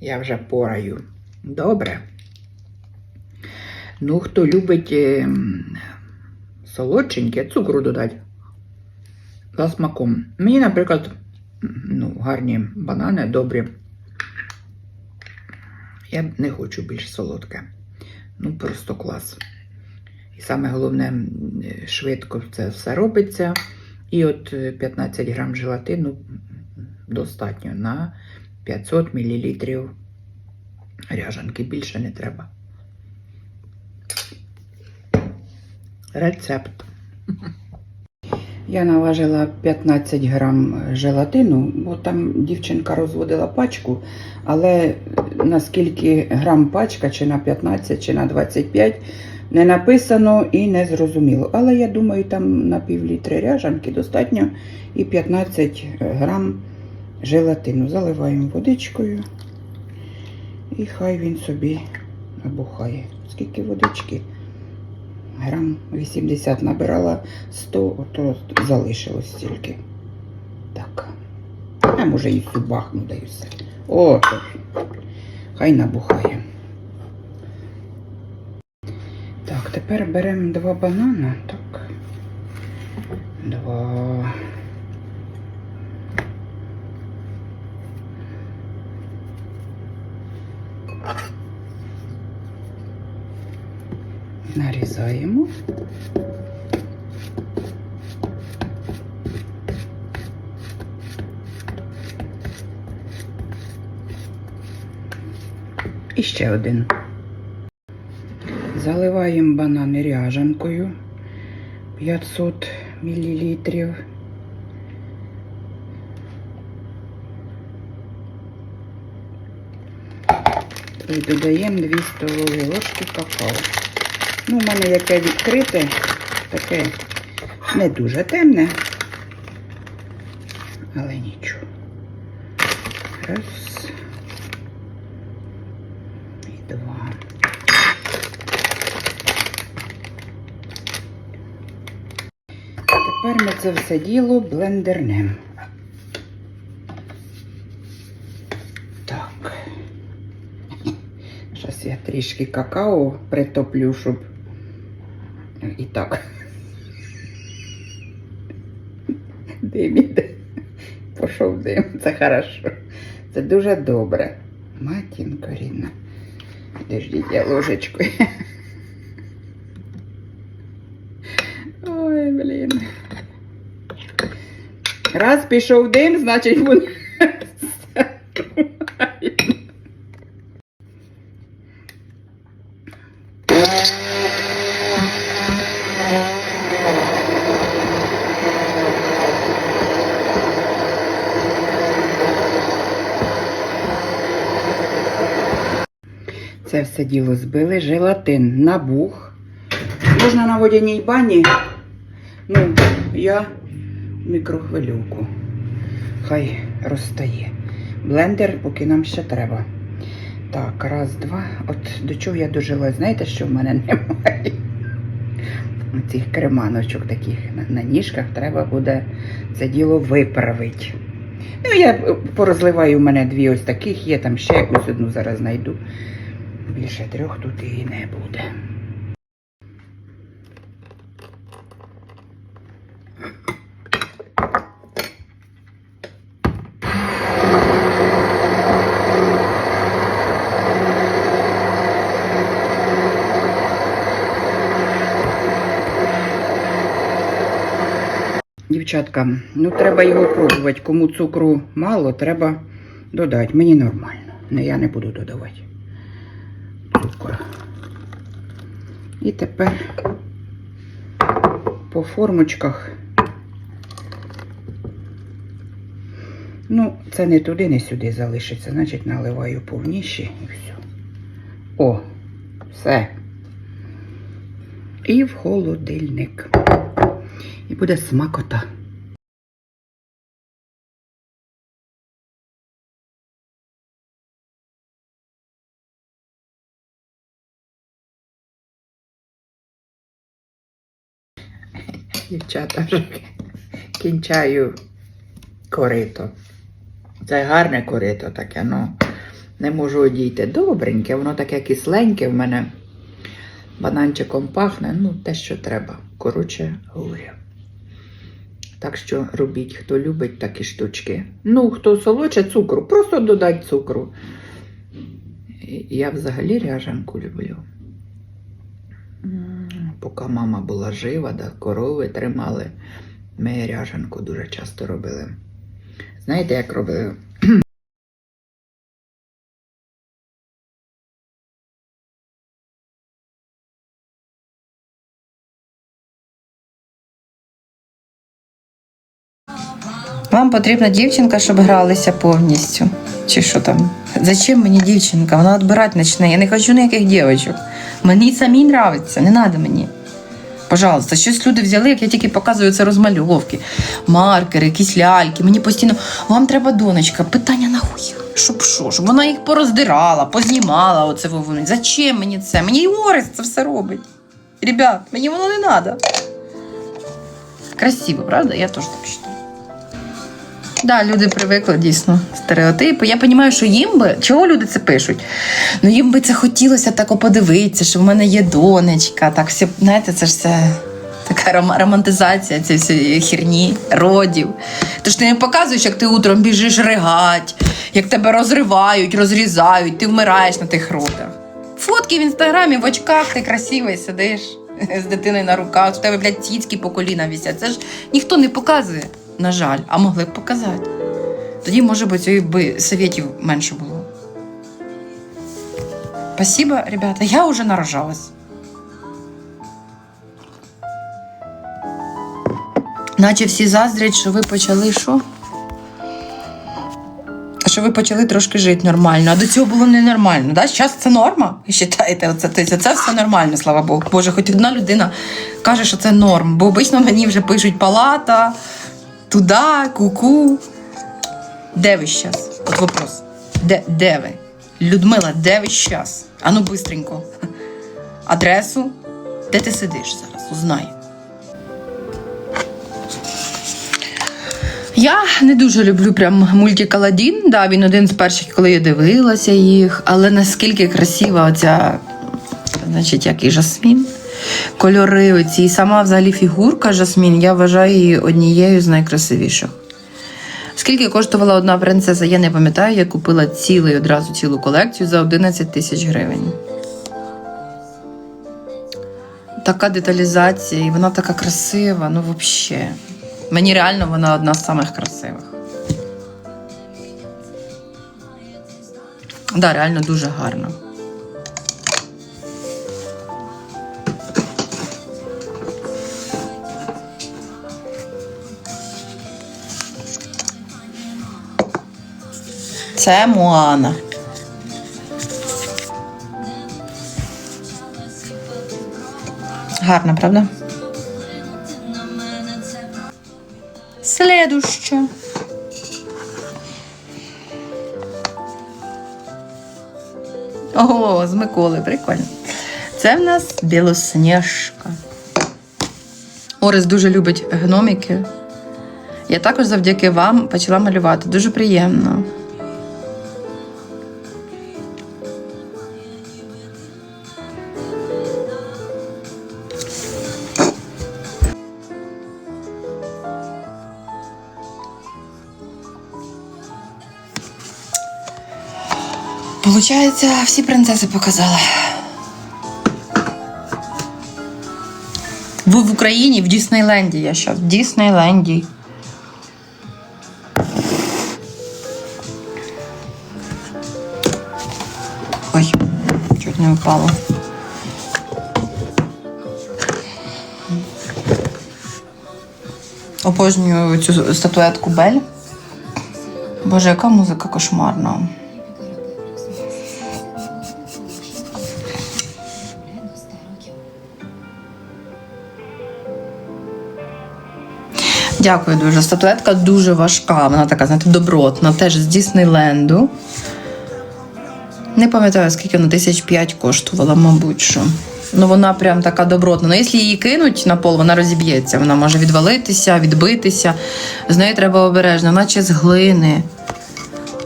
Я вже пораю. Добре. Ну, хто любить ем, солодшеньке, цукру додати. За смаком. Мені, наприклад, ну, гарні банани, добрі. Я не хочу більш солодке. Ну, просто клас. І саме головне, швидко це все робиться. І от е, 15 грам желатину достатньо на 500 мл ряжанки. Більше не треба. Рецепт. Я наважила 15 грам желатину, бо там дівчинка розводила пачку, але наскільки грам пачка, чи на 15, чи на 25, не написано і не зрозуміло. Але я думаю, там на пів літри ряжанки достатньо і 15 грам желатину. Заливаємо водичкою і хай він собі набухає. Скільки водички? Грам 80 набирала 100, ото залишилось стільки. Так. А може і всю бахну даю все. О, хай набухає. Так, тепер беремо два банана. Так. Два. Нарізаємо. І ще один. Заливаємо банани ряжанкою 500 мл. І додаємо 2 столові ложки какао. Ну, у мене яке відкрите, таке не дуже темне, але нічого. Раз. І два. Тепер ми це все діло блендернем. Так. Зараз я трішки какао притоплю, щоб і так. Дим іде. Пішов дим, це хорошо. Це дуже добре. Матінко рідна. Подождіть, я ложечкою. Ой, блін. Раз пішов дим, значить він. Це все діло збили, желатин набух. Можна на водяній бані. Ну, я в мікрохвильовку. Хай розтає. Блендер, поки нам ще треба. Так, раз, два. От до чого я дожила, знаєте, що в мене немає? Цих креманочок таких на, ніжках треба буде це діло виправити. Ну, я порозливаю, у мене дві ось таких є, там ще ось одну зараз знайду. Більше трьох тут і не буде. Дівчатка, ну треба його пробувати. Кому цукру мало, треба додати. Мені нормально. Не, я не буду додавати І тепер по формочках. Ну, це не туди, не сюди залишиться, значить наливаю повніші і все. О, все. І в холодильник. І буде смакота. Дівчата кінчаю корито. Це гарне корито таке, ну. Не можу одійти. Добреньке, воно таке кисленьке в мене. Бананчиком пахне, ну, те, що треба. Коротше, говоря. Так що робіть, хто любить такі штучки. Ну, хто солодше цукру, просто додать цукру. Я взагалі ряжанку люблю. Поки мама була жива, да, корови тримали. Ми ряжанку дуже часто робили. Знаєте, як робили? Вам потрібна дівчинка, щоб гралися повністю. Чи що там? Зачем мені дівчинка? Вона відбирати почне. Я не хочу ніяких дівчинок. Мені самі нравиться, не треба мені. Пожалуйста, щось люди взяли, як я тільки показую це розмальовки, маркери, якісь ляльки. Мені постійно, вам треба донечка, питання нахуй. Щоб що? Щоб вона їх пороздирала, познімала. Оце вовнуть. Зачем мені це? Мені і Орес це все робить. Ребят, мені воно не треба. Красиво, правда? Я теж так вважаю. Да, люди привикли дійсно стереотипи. Я розумію, що їм би чого люди це пишуть? Ну їм би це хотілося так подивитися, що в мене є донечка. Так все, знаєте, це ж все така ром- романтизація цієї всієї херні, родів. Тож ти не показуєш, як ти утром біжиш ригать, як тебе розривають, розрізають, ти вмираєш на тих родах. Фотки в інстаграмі в очках, ти красивий сидиш з дитиною на руках, в тебе, блядь, цицьки по коліна вісять. Це ж ніхто не показує, на жаль, а могли б показати. Тоді, може би, цієї би совєтів менше було. Спасибо, ребята, я вже наражалась. Наче всі заздрять, що ви почали що? Що ви почали трошки жити нормально, а до цього було ненормально. Да? Зараз це норма. Ви вважаєте, оце, тобто це все нормально, слава Богу. Боже, хоч одна людина каже, що це норм. Бо обично мені вже пишуть палата, туди, ку-ку. Де ви зараз? От вопрос. Де, де ви? Людмила, де ви зараз? Ану, бистренько. Адресу. Де ти сидиш зараз? Узнай. Я не дуже люблю прям мультик Аладдін. Да, він один з перших, коли я дивилася їх, але наскільки красива оця, значить, як і Жасмін. Кольори оці, і сама взагалі фігурка Жасмін, я вважаю її однією з найкрасивіших. Скільки коштувала одна принцеса, я не пам'ятаю, я купила цілий одразу цілу колекцію за 11 тисяч гривень. Така деталізація, і вона така красива, ну взагалі. Мені реально вона одна з самих красивих. Да, реально дуже гарно. Це Моана. Гарна, правда? Следуще. Ого, з Миколи, прикольно. Це в нас білосніжка. Орес дуже любить гноміки. Я також завдяки вам почала малювати. Дуже приємно. Получається, всі принцеси показала. Ви в Україні, в Діснейленді я зараз. В Діснейленді. Ой, чуть не впало. Обожнюю цю статуетку Бель. Боже, яка музика кошмарна. Дякую дуже. Статуетка дуже важка. Вона така, знаєте, добротна. Теж з Діснейленду. Не пам'ятаю, скільки вона тисяч п'ять коштувала, мабуть. що. Ну, вона прям така добротна. Ну, якщо її кинуть на пол, вона розіб'ється. Вона може відвалитися, відбитися. З нею треба обережно, наче з глини.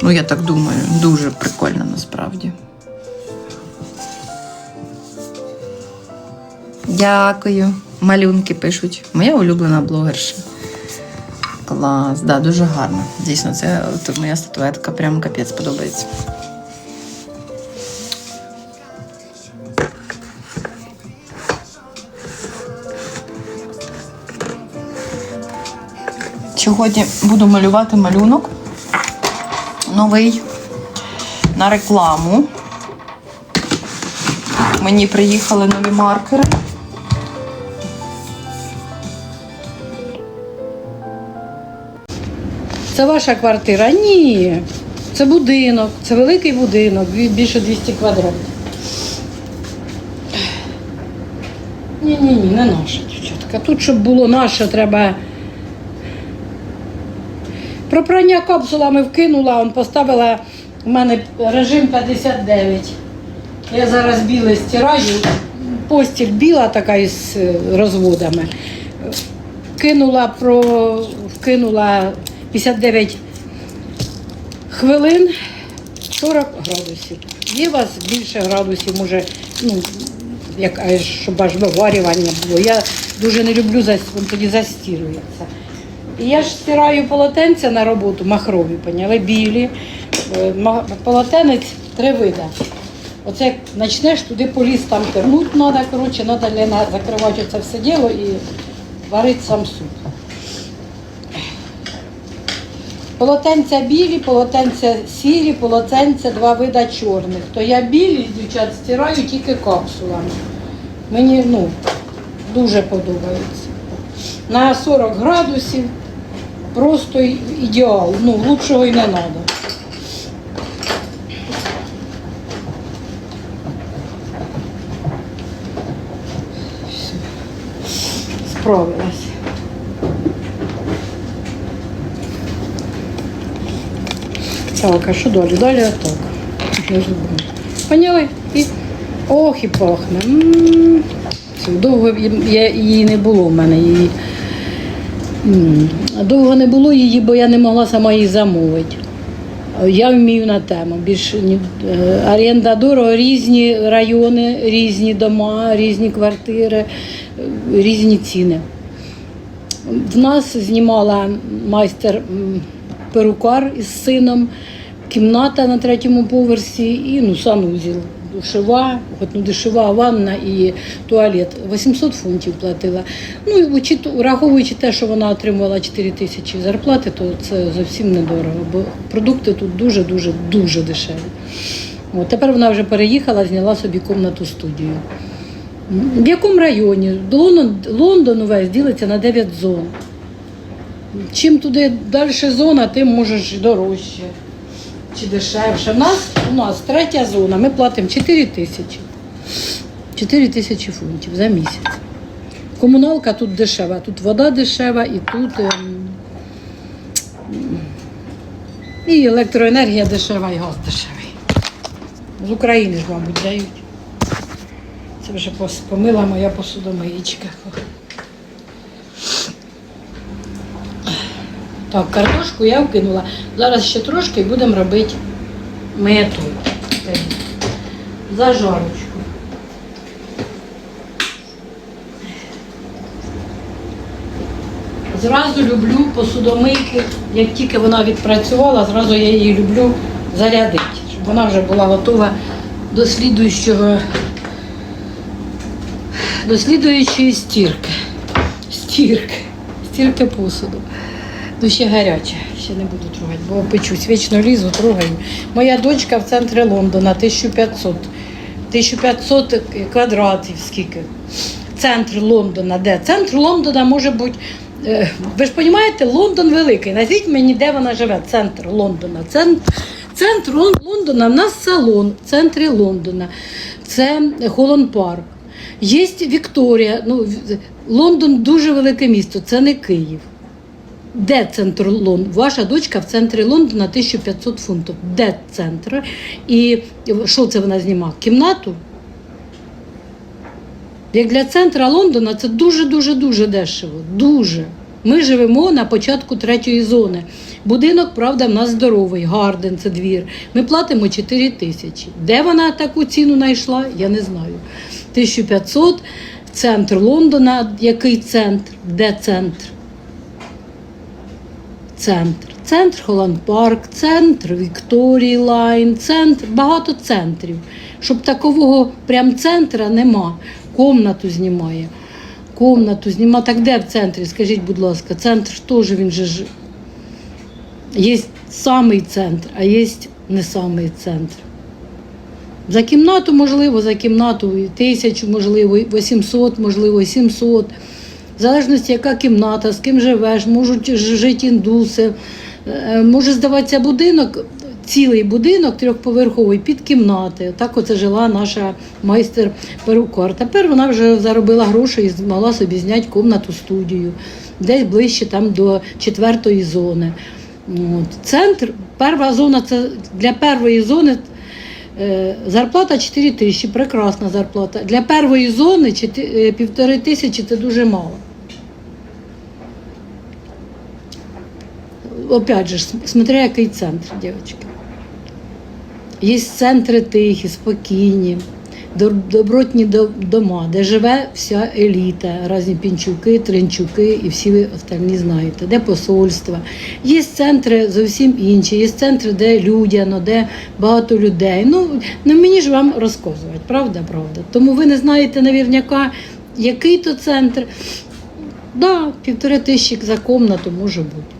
Ну, я так думаю, дуже прикольно насправді. Дякую. Малюнки пишуть. Моя улюблена блогерша. Клас, да, дуже гарно. Дійсно, це от моя статуетка прям капець подобається. Сьогодні буду малювати малюнок новий на рекламу. Мені приїхали нові маркери. Це ваша квартира? Ні. Це будинок, це великий будинок, більше 200 квадратів. Ні, ні, ні, не наша дівчатка. Тут, щоб було наше, треба. Про прання капсулами вкинула, он поставила у мене режим 59. Я зараз біле стираю, постіль біла така із е, розводами. Кинула про вкинула 59 хвилин 40 градусів. Є у вас більше градусів, може, ну, як, щоб аж виварювання було. Я дуже не люблю, він тоді застірюється. І я ж стираю полотенця на роботу, махрові, поняли, білі. Е, Полотенець три вида. Оце як почнеш туди поліз, там тернуть треба, коротше, треба закривати це все діло і варити сам суп. Полотенця білі, полотенця сірі, полотенця два вида чорних. То я білі, дівчат, стираю тільки капсулами. Мені ну, дуже подобається. На 40 градусів просто ідеал. Ну, лучшого і не треба. Справилась. Так, а що далі? Далі отак. Поняли? І... Ох, і пахне. М. Довго я- її не було в мене. Її... Довго не було її, бо я не могла сама її замовити. Я вмію на тему. Більше ні. е, Оренда дорого, різні райони, різні дома, різні квартири, різні ціни. В нас знімала майстер перукар із сином, кімната на третьому поверсі і ну, санузел. Душова, от, ну, душова ванна і туалет. 800 фунтів платила. Ну, і враховуючи те, що вона отримувала 4 тисячі зарплати, то це зовсім недорого, бо продукти тут дуже-дуже дуже дешеві. От, тепер вона вже переїхала, зняла собі комнату студію. В якому районі? Лондон, Лондон увесь ділиться на 9 зон. Чим туди далі зона, тим можеш дорожче чи дешевше. У нас, у нас третя зона, ми платимо 4 тисячі. 4 тисячі фунтів за місяць. Комуналка тут дешева, тут вода дешева і тут ем, і електроенергія дешева, і газ дешевий. З України ж, мабуть, дають. Це вже помила моя посудомиїчка. Так, картошку я вкинула. Зараз ще трошки будемо робити мету. Зажарочку. Зразу люблю посудомийки. Як тільки вона відпрацювала, зразу я її люблю зарядити, щоб вона вже була готова до слідуючого до слідуючої стірки. Стірки. Стірки посуду. Ну, ще гаряче, ще не буду трогати, бо печусь. Вічно лізу, трогаю. Моя дочка в центрі Лондона 1500. 1500 квадратів скільки. Центр Лондона, де? Центр Лондона може бути. е, Ви ж розумієте, Лондон великий. Назвіть мені, де вона живе. Центр Лондона. Центр, центр Лондона, в нас салон в центрі Лондона. Це Холланд Парк. Є Вікторія. Ну, Лондон дуже велике місто, це не Київ. Де центр Лондона? Ваша дочка в центрі Лондона 1500 фунтів. Де центр? І що це вона знімає? Кімнату? Як для центра Лондона це дуже-дуже дуже дешево. Дуже. Ми живемо на початку третьої зони. Будинок, правда, в нас здоровий, гарден, це двір. Ми платимо 4 тисячі. Де вона таку ціну знайшла, я не знаю. 1500 центр Лондона. Який центр? Де центр? Центр. Центр Холланд Парк, центр Вікторії Лайн, центр, багато центрів. Щоб такового прям центра нема. Комнату знімає. Комнату знімає. Так де в центрі? Скажіть, будь ласка, центр теж він же ж. Є самий центр, а є не самий центр. За кімнату, можливо, за кімнату тисячу, можливо, 800, можливо, 700. В залежності, яка кімната, з ким живеш, можуть жити індуси. Е, Може здаватися будинок, цілий будинок трьохповерховий під кімнати. Так оце жила наша майстер перукар. Тепер вона вже заробила гроші і змогла собі зняти комнату студію, десь ближче там до четвертої зони. От. Центр, перша зона це для першої зони Зарплата 4 тисячі, прекрасна зарплата. Для першої зони е, півтори тисячі це дуже мало. Опять же, смотря який центр, дівчатки. Є центри тихі, спокійні, добротні дома, де живе вся еліта, різні пінчуки, тринчуки і всі ви остальні знаєте, де посольства. Є центри зовсім інші, є центри, де людяно, де багато людей. Ну, не мені ж вам розказувати, правда, правда. Тому ви не знаєте навірняка, який то центр. Да, півтори тисячі за комнату може бути.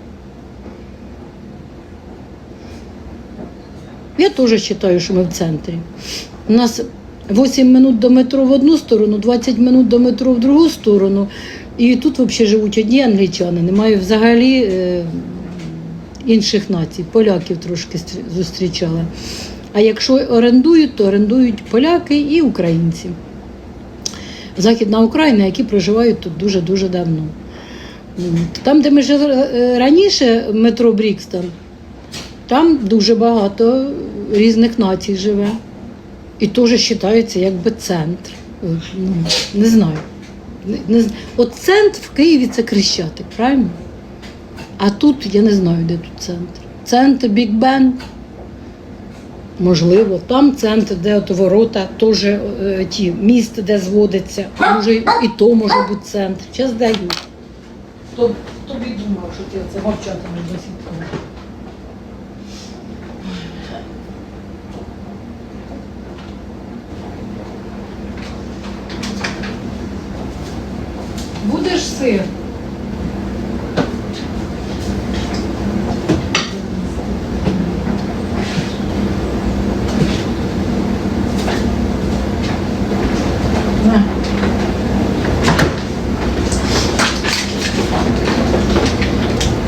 Я теж вважаю, що ми в центрі. У нас 8 минут до метро в одну сторону, 20 минут до метро в другу сторону. І тут взагалі живуть одні англічани, немає взагалі е, інших націй. Поляків трошки стр- зустрічала. А якщо орендують, то орендують поляки і українці. Західна Україна, які проживають тут дуже-дуже давно. Там, де ми жили е, раніше, метро Брікстон, там дуже багато різних націй живе. І теж вважається якби центр. Е, Ну, не знаю. Не, от центр в Києві це Крещатик, правильно? А тут я не знаю, де тут центр. Центр Біг Бен. Можливо, там центр, де от ворота, теж е, ті міст, де зводиться. Може, і то може бути центр. Час даю. Хто тобі думав, що ти це мовчатимеш до сих пор? Будеш сир? На.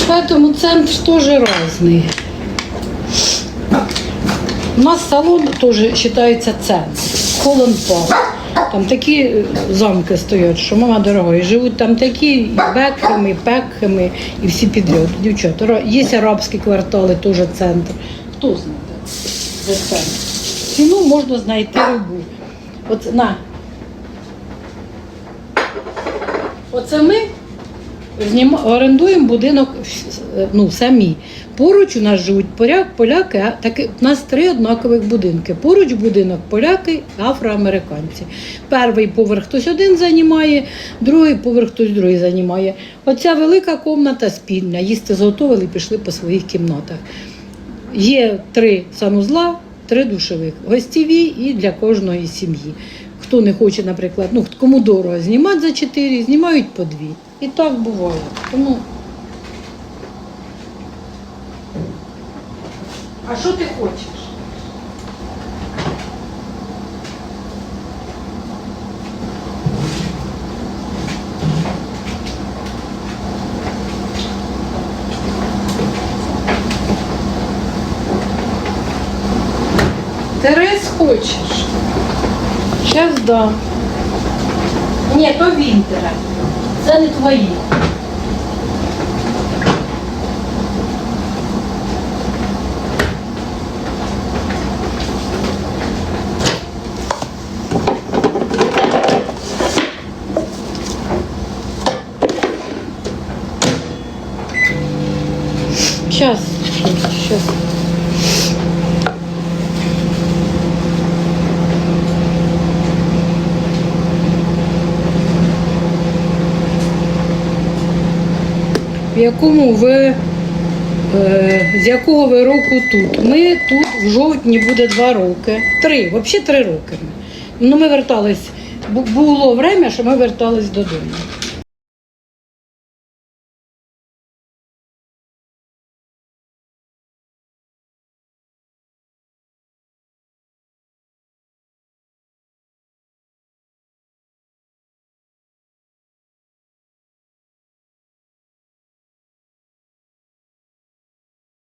Поэтому центр тоже разный. У нас салон тоже считается центр. Холланд Парк. Там такі е, замки стоять, що мама дорога. І живуть там такі Бекхеми, і Пекхеми, і всі підряд. Дівчата, є арабські квартали, теж центр. Хто знає, де центр? Ціну можна знайти любу. От на. Оце ми орендуємо будинок ну, самі. Поруч у нас живуть поляк, поляки, а таки, у нас три однакових будинки. Поруч будинок поляки, афроамериканці. Перший поверх хтось один займає, другий поверх хтось другий займає. Оця велика кімната спільна. Їсти зготовили пішли по своїх кімнатах. Є три санузла, три душових, гостєві і для кожної сім'ї. Хто не хоче, наприклад, ну кому дорого знімати за чотири, знімають по дві. І так буває. Тому. А що ти хочеш? Ти рис хочеш? Щас дам. Ні, то вінтера. Це не твої. Якому ви е, з якого ви року тут? Ми тут в жовтні буде два роки. Три, взагалі три роки. Ну, ми вертались. бу- Було время, що ми вертались додому.